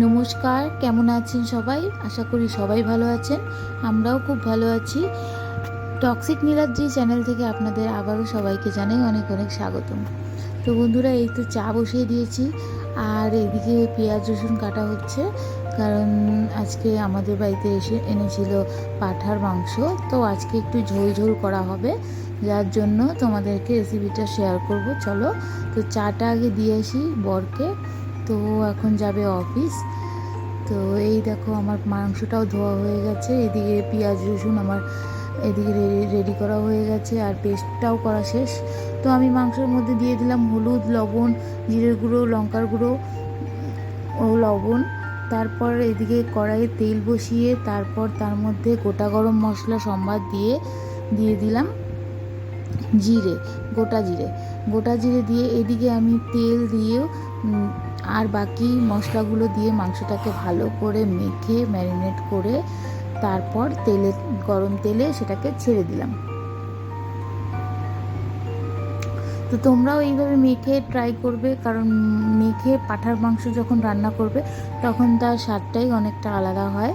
নমস্কার, কেমন আছেন সবাই? আশা করি সবাই ভালো আছেন। আমরাও খুব ভালো আছি। টক্সিক নীলাদ্রি চ্যানেল থেকে আপনাদের আবারও সবাইকে জানাই অনেক অনেক স্বাগতম। তো বন্ধুরা, এই তো চা বসিয়ে দিয়েছি, আর এদিকে পেঁয়াজ রসুন কাটা হচ্ছে, কারণ আজকে আমাদের বাড়িতে এসে এনেছিল পাঠার মাংস। তো আজকে একটু ঝোল ঝোল করা হবে, যার জন্য তোমাদেরকে রেসিপিটা শেয়ার করব। চলো, তো চাটা আগে দিয়ে আসি বরকে। তো এখন যাবে অফিস। তো এই দেখো আমার মাংসটাও ধোয়া হয়ে গেছে। এদিকে পেঁয়াজ, রসুন আমার এদিকে রেডি করা হয়ে গেছে আর পেস্টটাও করা শেষ। তো আমি মাংসের মধ্যে দিয়ে দিলাম হলুদ, লবণ, জিরের গুঁড়ো, লঙ্কার গুঁড়ো ও লবণ। তারপর এদিকে কড়াইয়ে তেল বসিয়ে তারপর তার মধ্যে গোটা গরম মশলা সম্বাদ দিয়ে দিয়ে দিলাম জিরে, গোটা জিরে। গোটা জিরে দিয়ে এদিকে আমি তেল দিয়েও আর বাকি মশলাগুলো দিয়ে মাংসটাকে ভালো করে মেখে ম্যারিনেট করে তারপর তেলে, গরম তেলে সেটাকে ছেড়ে দিলাম। তো তোমরাও এইভাবে মেখে ট্রাই করবে, কারণ মেখে পাঠার মাংস যখন রান্না করবে, তখন তার স্বাদটাই অনেকটা আলাদা হয়।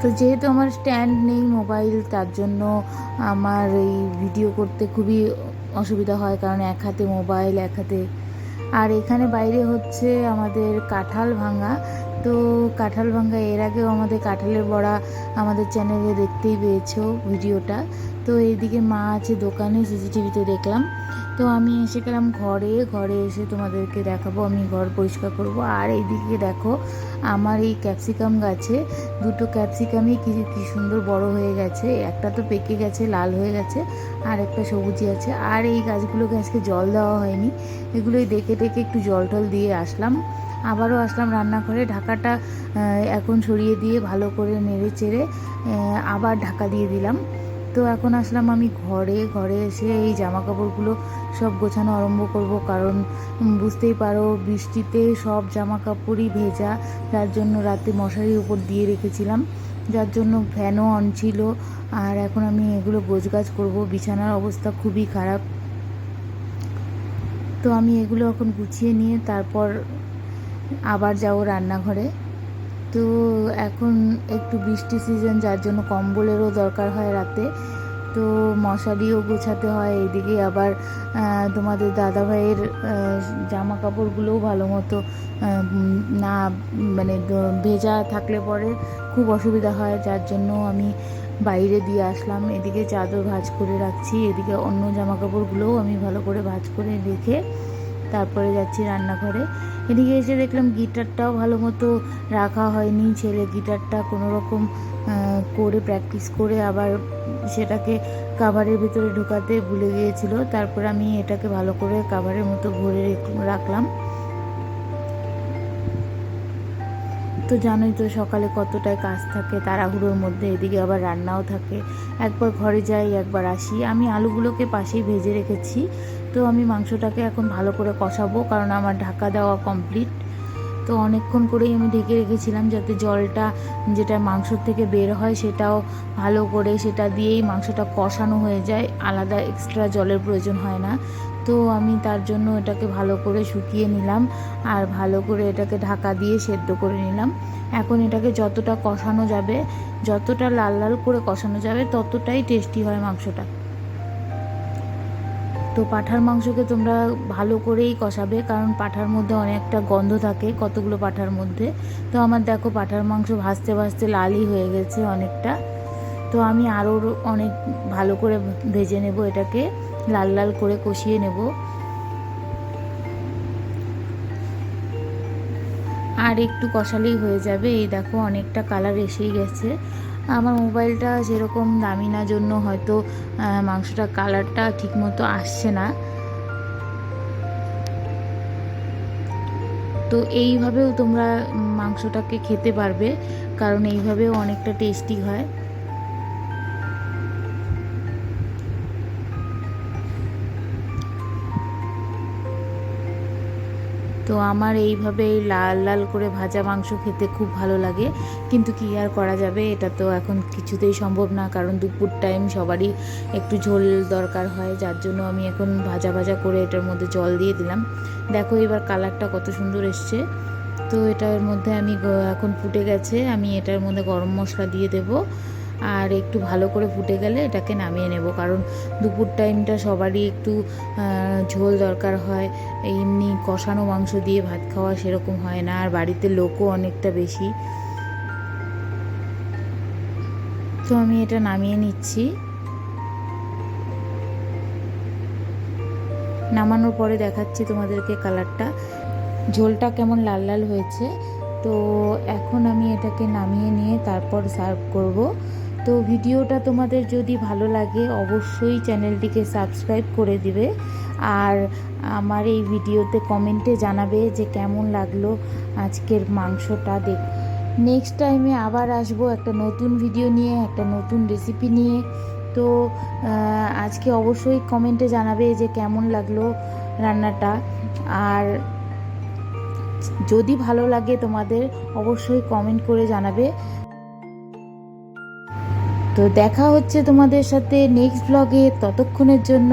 তো যেহেতু আমার স্ট্যান্ড নেই মোবাইল তার জন্য আমার এই ভিডিও করতে খুবই অসুবিধা হয় কারণ এক হাতে মোবাইল, এক হাতে আর এখানে বাইরে হচ্ছে আমাদের কাঁঠাল ভাঙা। তো কাঁঠাল ভাঙা এর আগেও আমাদের কাঁঠালের বড়া আমাদের চ্যানেলে দেখতেই পেয়েছ ভিডিওটা। তো এইদিকে মা আছে দোকানে সিসিটিভিতে দেখলাম। তো আমি এসে গেলাম ঘরে ঘরে এসে তোমাদেরকে দেখাবো, আমি ঘর পরিষ্কার করব। আর এইদিকে দেখো আমার এই ক্যাপসিকাম গাছে দুটো ক্যাপসিকামই কি কি সুন্দর বড় হয়ে গেছে। একটা তো পেকে গেছে, লাল হয়ে গেছে, আর একটা সবুজি আছে। আর এই গাছগুলোকে আজকে জল দেওয়া হয়নি। এগুলোই দেখে দেখে একটু জল টল দিয়ে আসলাম। আবারও আসলাম রান্নাঘরে ঢাকাটা এখন সরিয়ে দিয়ে ভালো করে নেড়ে চেড়ে আবার ঢাকা দিয়ে দিলাম। তো এখন আসলাম আমি ঘরে ঘরে এসে এই জামা কাপড়গুলো সব গোছানো আরম্ভ করব কারণ বুঝতেই পারো বৃষ্টিতে সব জামা কাপড়ই ভেজা, যার জন্য রাতে মশারির উপর দিয়ে রেখেছিলাম, যার জন্য ফ্যানও অন ছিল। আর এখন আমি এগুলো গোছগাছ করব, বিছানার অবস্থা খুবই খারাপ। তো আমি এগুলো এখন গুছিয়ে নিয়ে তারপর আবার যাব রান্নাঘরে। তো এখন একটু বৃষ্টি সিজন যার জন্য কম্বলেরও দরকার হয় রাতে। তো মশারিও গোছাতে হয় এদিকে আবার তোমাদের দাদাভাইয়ের জামা কাপড়গুলোও ভালো মতো না মানে ভেজা থাকলে পরে খুব অসুবিধা হয়। যার জন্য আমি বাইরে দিয়ে আসলাম। এদিকে চাদর ভাঁজ করে রাখছি, এদিকে অন্য জামা কাপড়গুলোও আমি ভালো করে ভাঁজ করে রেখে তারপরে যাচ্ছি রান্নাঘরে। এদিকে এসে দেখলাম গিটারটাও ভালো মতো রাখা হয়নি। ছেলে গিটারটা কোনো রকম করে প্র্যাকটিস করে আবার সেটাকে কাভারের ভিতরে ঢোকাতে ভুলে গিয়েছিল। তারপর আমি এটাকে ভালো করে কাভারের মতো ভরে রাখলাম। তো জানোই তো সকালে কতটাই কাজ থাকে, তাড়াহুড়োর মধ্যে এদিকে আবার রান্নাও থাকে। একবার ঘরে যাই, একবার আসি। আমি আলুগুলোকে পাশেই ভেজে রেখেছি। তো আমি মাংসটাকে এখন ভালো করে কষাবো, কারণ আমার ঢাকা দেওয়া কমপ্লিট তো অনেকক্ষণ করেই আমি ঢেকে রেখেছিলাম যাতে জলটা যেটা মাংস থেকে বের হয় সেটাও ভালো করে সেটা দিয়েই মাংসটা কষানো হয়ে যায়। আলাদা এক্সট্রা জলের প্রয়োজন হয় না। তো আমি তার জন্য এটাকে ভালো করে শুকিয়ে নিলাম আর ভালো করে এটাকে ঢাকা দিয়ে সেদ্ধ করে নিলাম। এখন এটাকে যতটা কষানো যাবে, যতটা লাল লাল করে কষানো যাবে, ততটাই টেস্টি হয় মাংসটা। তো পাঁঠার মাংসকে তোমরা ভালো করেই কষাবে, কারণ পাঁঠার মধ্যে অনেকটা গন্ধ থাকে কতগুলো পাঁঠার মধ্যে। তো আমার দেখো পাঁঠার মাংস ভাজতে ভাজতে লালই হয়ে গেছে অনেকটা। তো আমি আরও অনেক ভালো করে ভেজে নেব এটাকে, লাল লাল করে কষিয়ে নেব। আর একটু কষালেই হয়ে যাবে, এই দেখো অনেকটা কালার এসেই গেছে। আমার মোবাইলটা সেরকম দামি না জন্য হয়তো মাংসটা কালারটা ঠিকমতো আসছে না। তো এইভাবেও তোমরা মাংসটাকে খেতে পারবে, কারণ এইভাবেও অনেকটা টেস্টি হয়। তো আমার এইভাবে এই লাল লাল করে ভাজা মাংস খেতে খুব ভালো লাগে। কিন্তু কি আর করা যাবে? এটা তো এখন কিছুতেই সম্ভব না, কারণ দুপুর টাইম সবারই একটু ঝোল দরকার হয়, যার জন্য আমি এখন ভাজা ভাজা করে এটার মধ্যে জল দিয়ে দিলাম। দেখো এবার কালারটা কত সুন্দর এসছে। তো এটার মধ্যে আমি এখন ফুটে গেছে, আমি এটার মধ্যে গরম মশলা দিয়ে দেব। আর একটু ভালো করে ফুটে গেলে এটাকে নামিয়ে নেব। কারণ দুপুর টাইমটা সবারই একটু ঝোল দরকার হয়। এমনি কষানো মাংস দিয়ে ভাত খাওয়া সেরকম হয় না। আর বাড়িতে লোকও অনেকটা বেশি। তো আমি এটা নামিয়ে নিচ্ছি। নামানোর পরে দেখাচ্ছি তোমাদেরকে কালারটা। ঝোলটা কেমন লাল লাল হয়েছে। তো এখন আমি এটাকে নামিয়ে নিয়ে তারপর সার্ভ করব। তো ভিডিওটা তোমাদের যদি ভালো লাগে, অবশ্যই চ্যানেলটিকে সাবস্ক্রাইব করে দিবে। আর আমার এই ভিডিওতে কমেন্টে জানাবে যে কেমন লাগল আজকের মাংসটা দেখ। নেক্সট টাইমে আবার আসব একটা নতুন ভিডিও নিয়ে, একটা নতুন রেসিপি নিয়ে। তো আজকে অবশ্যই কমেন্টে জানাবে যে কেমন লাগল রান্নাটা। আর যদি ভালো লাগে তোমাদের, অবশ্যই কমেন্ট করে জানাবে। তো দেখা হচ্ছে তোমাদের সাথে নেক্সট ব্লগে ততক্ষণের জন্য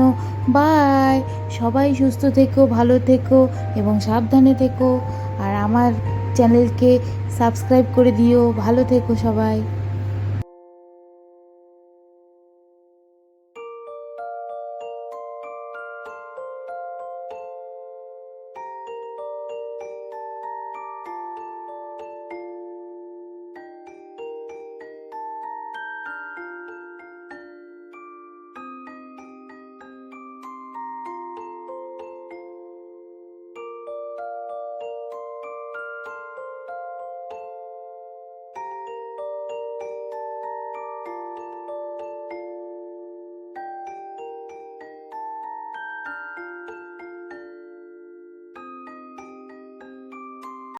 বাই সবাই সুস্থ থেকো, ভালো থেকো এবং সাবধানে থেকো। আর আমার চ্যানেলকে সাবস্ক্রাইব করে দিও। ভালো থেকো সবাই।